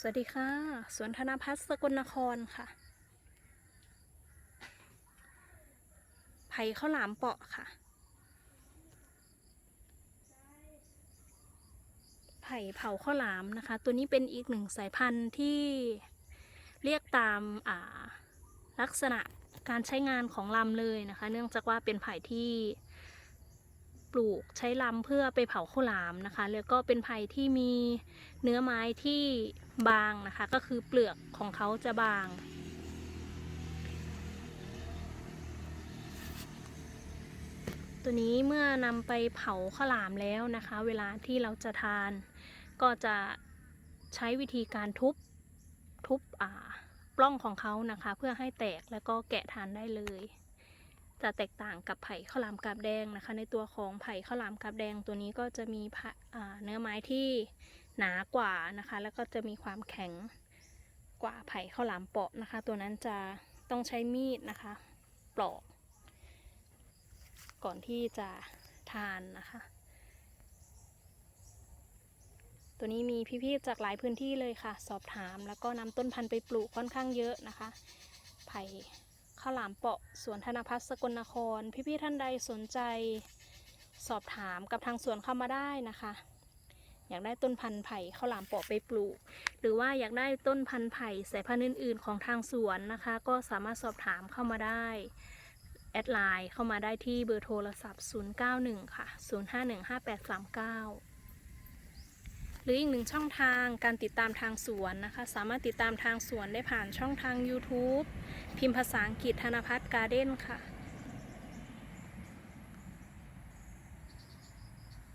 สวัสดีค่ะ สวนธนพัฒน์สกลนครค่ะ ไผ่ข้าวหลามเปาะค่ะ ไผ่เผาข้าวหลามนะคะ ตัวนี้เป็นอีกหนึ่งสายพันธุ์ที่เรียกตามลักษณะการใช้งานของลำเลยนะคะ เนื่องจากว่าเป็นไผ่ที่ ลูกใช้ลำเพื่อไปเผาข้าวหลามนะคะ แล้วก็เป็นไผ่ที่มีเนื้อไม้ที่บางนะคะ ก็คือเปลือกของเขาจะบาง ตัวนี้เมื่อนำไปเผาข้าวหลามแล้วนะคะ เวลาที่เราจะทาน ก็จะใช้วิธีการทุบทุบอ่าปล้องของเขานะคะ เพื่อให้แตกแล้วก็แกะทานได้เลย จะแตกต่างกับไผ่ข้าวหลามกาบแดงนะคะ ในตัวของไผ่ข้าวหลามกาบแดงตัวนี้ก็จะมีเนื้อไม้ที่หนากว่านะคะ แล้วก็จะมีความแข็งกว่าไผ่ข้าวหลามเปาะนะคะ ตัวนั้นจะต้องใช้มีดนะคะปลอก ก่อนที่จะทานนะคะ ตัวนี้มีพี่ๆจากหลายพื้นที่เลยค่ะ สอบถามแล้วก็นำต้นพันธุ์ไปปลูกค่อนข้างเยอะนะคะ ไผ่ ข้าวหลามเปาะสวนธนพัฒน์สกลนคร พี่ๆท่านใดสนใจสอบถามกับทางสวนเข้ามาได้นะคะ อยากได้ต้นพันธุ์ไผ่ข้าวหลามเปาะไปปลูก หรือว่าอยากได้ต้นพันธุ์ไผ่สายพันธุ์อื่น ๆ ของทางสวนนะคะ ก็สามารถสอบถามเข้ามาได้แอดไลน์เข้ามาได้ที่เบอร์โทรศัพท์ 091 ค่ะ 0515839 รืออีกหนึ่งช่องทางการติดตามทางสวนนะคะ สามารถติดตามทางสวนได้ผ่านช่องทาง YouTube พิมพ์ภาษาอังกฤษธนพัฒน์การ์เด้นค่ะ